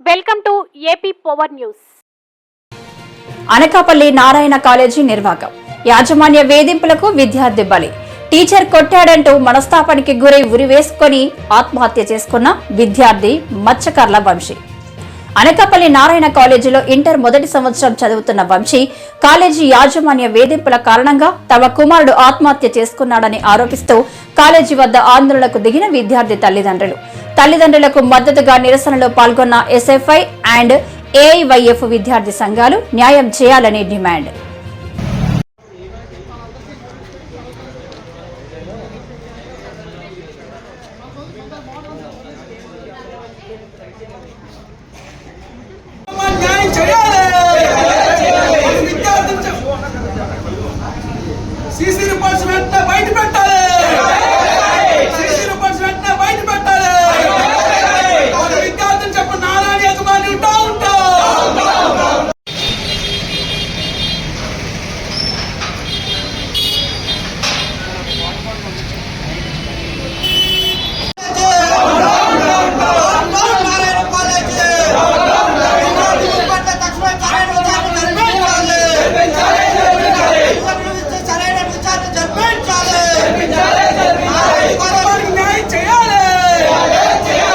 Welcome to AP power news. Anakapalli Narayana college నిర్వాహకం. యాజమాన్య వేధింపులకు విద్యార్థి బలి. టీచర్ కొట్టాడంటూ మనస్తాపానికి గురై ఉరివేసుకొని ఆత్మహత్య చేసుకున్న విద్యార్థి మత్స్యకర్ల వంశీ. అనకాపల్లి నారాయణ కాలేజీలో ఇంటర్ మొదటి సంవత్సరం చదువుతున్న వంశీ కాలేజీ యాజమాన్య వేధింపుల కారణంగా తమ కుమారుడు ఆత్మహత్య చేసుకున్నాడని ఆరోపిస్తూ కాలేజీ వద్ద ఆందోళనకు దిగిన విద్యార్థి తల్లిదండ్రులు. తల్లిదండ్రులకు మద్దతుగా నిరసనలో పాల్గొన్న ఎస్ఎఫ్ఐ అండ్ ఏఐవైఎఫ్ విద్యార్థి సంఘాలు న్యాయం చేయాలని డిమాండ్. సీసీ రిపోర్ట్స్ బయట పెట్టాలి.